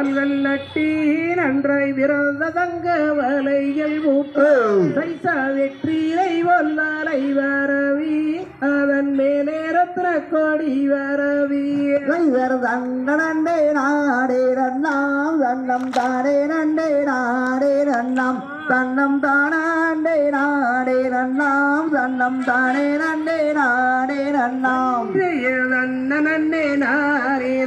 கால்கள் நட்டி நன்றை விரத தங்க வலைகள் சைசா வெற்றிலை வல்லாலை வரவி அதன் மேலே ரத்ன கொடி வரவி. கைவர் தங்கனண்டே நாடே நன்னாம் தன்னம் தானே நண்டே நாடே நன்னாம். தன்னம் தானாண்டே நாடே நன்னாம் தன்னம் தானே நண்டே நாடே நன்னாம். நன்ன நாரே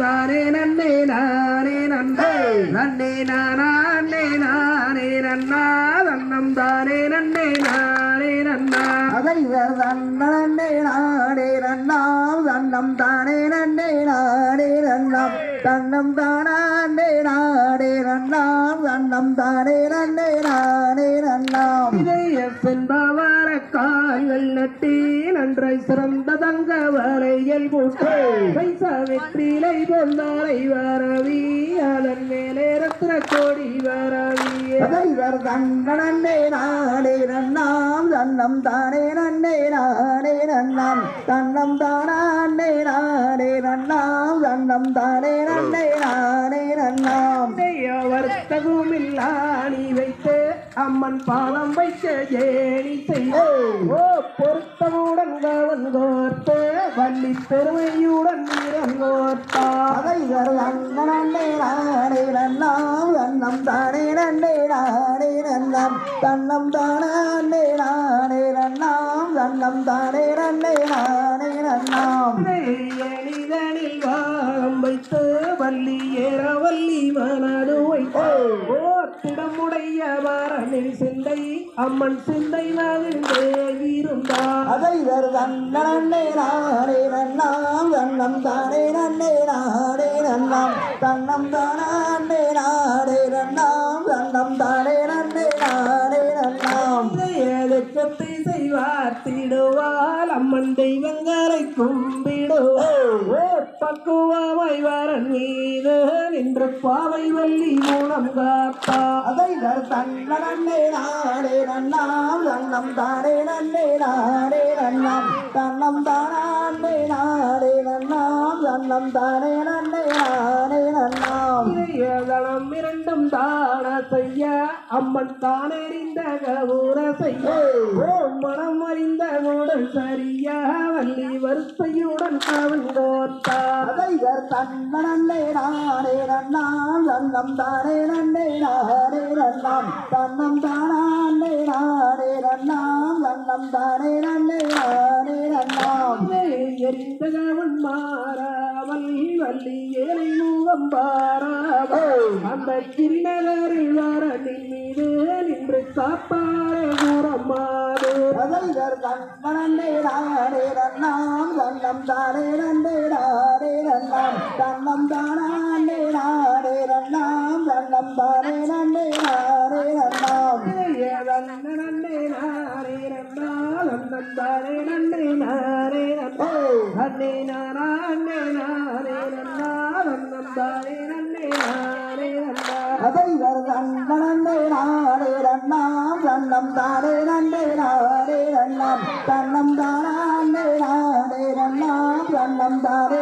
தானே நன்னே நாரே நன்னே நன்னே நானே நானே நன்னா நன்னம் தானே நன்னே நாரே நன்னா. அதைவர் தன்னண்டே நாடே நன்னாம் தன்னம் தானே நண்டே நாடே நன்னாம் தன்னம் தானாண்டே நாடே நன்னாம் தன்னம் தானே நண்டே நாடே நன்னாம் இதய செல்பவர கால்கள் நட்டி நன்றை சிறந்த தங்க வரையல் போட்டு பைசா வெற்றிலை பொன்னாலை வரவி அதன் மேலே ரத்ன கோடி வரவி. அதைவர் தங்கனண்டே நாடே நன்னாம் தன்னம் தானே நன்னே நானே நன்னாம். தன்னம் தானாண்டே நானே நன்னாம் தன்னம் தானே நன்னே நானே நன்னாம். அம்மன் பாதம் வைக்க ஏணி செய்ய ஓ பொருத்தமுடன் கவன் கோர்த்து வள்ளி பெருமையுடன் வீரம் கோர்த்தா அதைவர் தங்கனண்டே நாடே நன்னாம் தன்னம் தானே நண்டே நாடே நன்னாம். தன்னம் தானாண்டே நாடே நன்னாம். தன்னம் தானே நண்டே நாடே நன்னாம். எளிதனில் வாழம் வைத்து வள்ளி ஏற வள்ளி மனது வைத்து. ஓத்திடமுடைய மரணில் சிந்தை அம்மன் சிந்தை மகிழ்ந்தே இருந்தா அதைவர் தன்னே நாடே நன்னாம் தன்னம் தானே நன்னே நாடே நன்னாம். தன்னம் தானே நாடே நன்னாம் தன்னம் தானே நன்னே நாடே நன்னாம். ஏழுக்கத்தை செய்வார்த்திடுவாள் அம்மன் தெய்வங்களை கும்பிடுவாள் பக்குவாமை வரன் மீது நின்று பாவை வள்ளி மூலம் காத்தா அதைவர் தன்னே நாடே நன்னாம் தன்னம் தானே நன்னே நாடே நன்னாம். தன்னம் தானே நாடே நன்னாம் தன்னம் தானே நன்னே நாடே ஏதளம் இரண்டும் தான செய்ய அம்மன் தானறிந்த கபூர செய்ய. மனம் அறிந்த உடல் சரியா வள்ளி வரிசையுடன் அவன் கோத்தா அதைவர் தன்னே நாடே நன்னாம் தன்னம் தானே நன்னே நாடே நன்னாம் தன்னம் தானே நாடே நன்னாம் தன்னம் தானே நன்னே நாடே நன்னாம் எரிந்த கவன் மாறாமல் வள்ளி ஏழை பாராமல் அந்த கிண்ணகரில் வரனின் மீது நின்று காப்பாரே கூறமாறு. அதைவர் தன்னே நாடே நன்னாம் தன்னம் தானே நன்னே நாடே நன்னாம் தன்னம் தானே நாடே நன்னாம் தன்னம் தானே நன்னே நாடே நன்னாம் நன்னே நாரே நாரா அண்ணே நாரே நன்னால் அண்ணந்தாரே நன்னே நாரே நன்னா அதைவர் தன்னே நாடே நன்னாம் தன்னம் தானே நன்னே நாடே நன்னாம் தன்னம் தானே நாடே நன்னாம் தன்னம் தானே